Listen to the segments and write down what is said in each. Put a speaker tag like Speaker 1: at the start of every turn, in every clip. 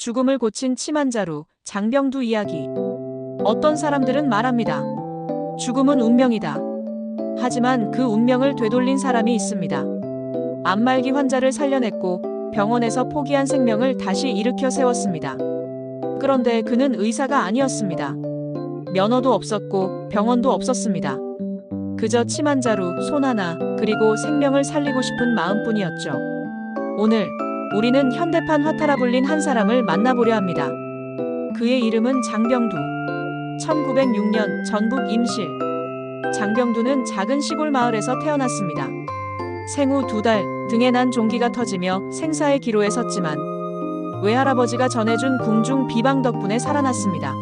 Speaker 1: 죽음을 고친 치만자루, 장병두 이야기. 어떤 사람들은 말합니다. 죽음은 운명이다. 하지만 그 운명을 되돌린 사람이 있습니다. 암말기 환자를 살려냈고 병원에서 포기한 생명을 다시 일으켜 세웠습니다. 그런데 그는 의사가 아니었습니다. 면허도 없었고 병원도 없었습니다. 그저 치만자루, 손 하나, 그리고 생명을 살리고 싶은 마음뿐이었죠. 오늘 우리는 현대판 화타라 불린 한 사람을 만나보려 합니다. 그의 이름은 장병두. 1906년 전북 임실. 장병두는 작은 시골 마을에서 태어났습니다. 생후 두 달 등에 난 종기가 터지며 생사의 기로에 섰지만 외할아버지가 전해준 궁중 비방 덕분에 살아났습니다.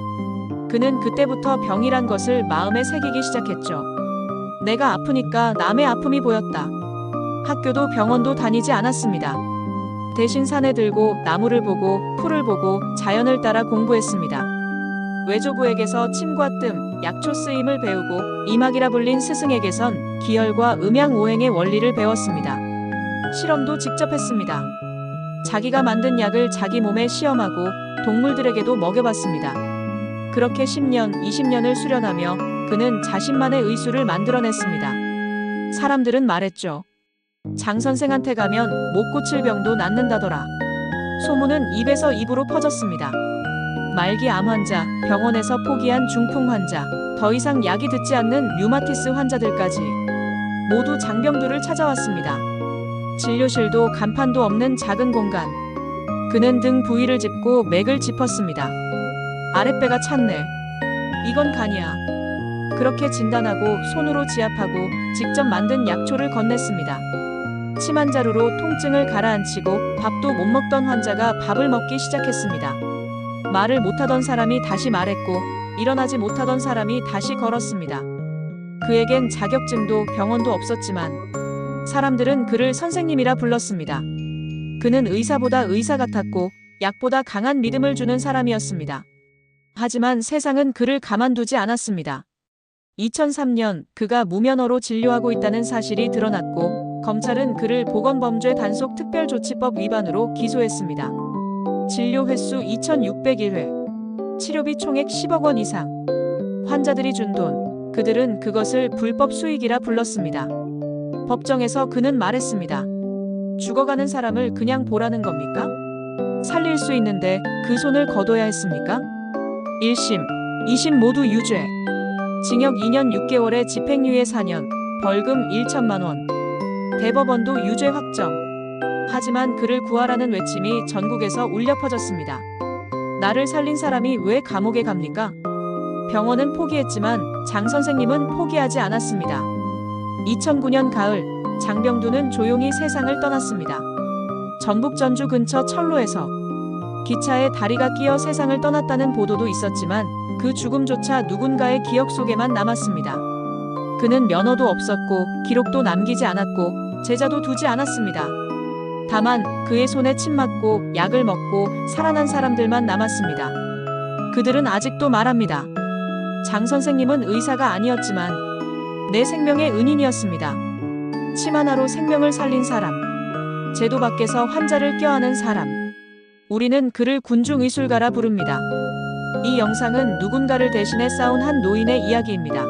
Speaker 1: 그는 그때부터 병이란 것을 마음에 새기기 시작했죠. 내가 아프니까 남의 아픔이 보였다. 학교도 병원도 다니지 않았습니다. 대신 산에 들고 나무를 보고 풀을 보고 자연을 따라 공부했습니다. 외조부에게서 침과 뜸, 약초 쓰임을 배우고 이막이라 불린 스승에게선 기혈과 음양 오행의 원리를 배웠습니다. 실험도 직접 했습니다. 자기가 만든 약을 자기 몸에 시험하고 동물들에게도 먹여봤습니다. 그렇게 10년, 20년을 수련하며 그는 자신만의 의술을 만들어냈습니다. 사람들은 말했죠. 장 선생한테 가면 못 고칠 병도 낫는다더라. 소문은 입에서 입으로 퍼졌습니다. 말기 암 환자, 병원에서 포기한 중풍 환자, 더 이상 약이 듣지 않는 류마티스 환자들까지 모두 장병두를 찾아왔습니다. 진료실도 간판도 없는 작은 공간. 그는 등 부위를 짚고 맥을 짚었습니다. 아랫배가 찼네. 이건 간이야. 그렇게 진단하고 손으로 지압하고 직접 만든 약초를 건넸습니다. 치만자루로 통증을 가라앉히고 밥도 못 먹던 환자가 밥을 먹기 시작했습니다. 말을 못하던 사람이 다시 말했고 일어나지 못하던 사람이 다시 걸었습니다. 그에겐 자격증도 병원도 없었지만 사람들은 그를 선생님이라 불렀습니다. 그는 의사보다 의사 같았고 약보다 강한 믿음을 주는 사람이었습니다. 하지만 세상은 그를 가만두지 않았습니다. 2003년 그가 무면허로 진료하고 있다는 사실이 드러났고 검찰은 그를 보건범죄 단속 특별조치법 위반으로 기소했습니다. 진료 횟수 2,601회, 치료비 총액 10억 원 이상. 환자들이 준 돈, 그들은 그것을 불법 수익이라 불렀습니다. 법정에서 그는 말했습니다. 죽어가는 사람을 그냥 보라는 겁니까? 살릴 수 있는데 그 손을 거둬야 했습니까? 1심, 2심 모두 유죄. 징역 2년 6개월에 집행유예 4년, 벌금 1천만 원. 대법원도 유죄 확정. 하지만 그를 구하라는 외침이 전국에서 울려 퍼졌습니다. 나를 살린 사람이 왜 감옥에 갑니까? 병원은 포기했지만 장 선생님은 포기하지 않았습니다. 2009년 가을, 장병두는 조용히 세상을 떠났습니다. 전북 전주 근처 철로에서 기차에 다리가 끼어 세상을 떠났다는 보도도 있었지만 그 죽음조차 누군가의 기억 속에만 남았습니다. 그는 면허도 없었고 기록도 남기지 않았고 제자도 두지 않았습니다. 다만 그의 손에 침 맞고 약을 먹고 살아난 사람들만 남았습니다. 그들은 아직도 말합니다. 장 선생님은 의사가 아니었지만 내 생명의 은인이었습니다. 침 하나로 생명을 살린 사람. 제도 밖에서 환자를 껴안은 사람. 우리는 그를 군중의술가라 부릅니다. 이 영상은 누군가를 대신해 싸운 한 노인의 이야기입니다.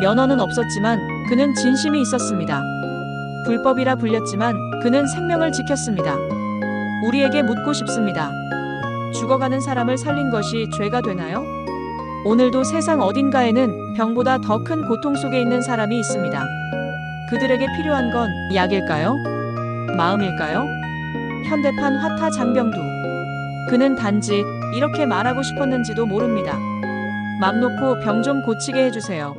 Speaker 1: 면허는 없었지만 그는 진심이 있었습니다. 불법이라 불렸지만 그는 생명을 지켰습니다. 우리에게 묻고 싶습니다. 죽어가는 사람을 살린 것이 죄가 되나요? 오늘도 세상 어딘가에는 병보다 더 큰 고통 속에 있는 사람이 있습니다. 그들에게 필요한 건 약일까요? 마음일까요? 현대판 화타 장병두. 그는 단지 이렇게 말하고 싶었는지도 모릅니다. 맘 놓고 병 좀 고치게 해주세요.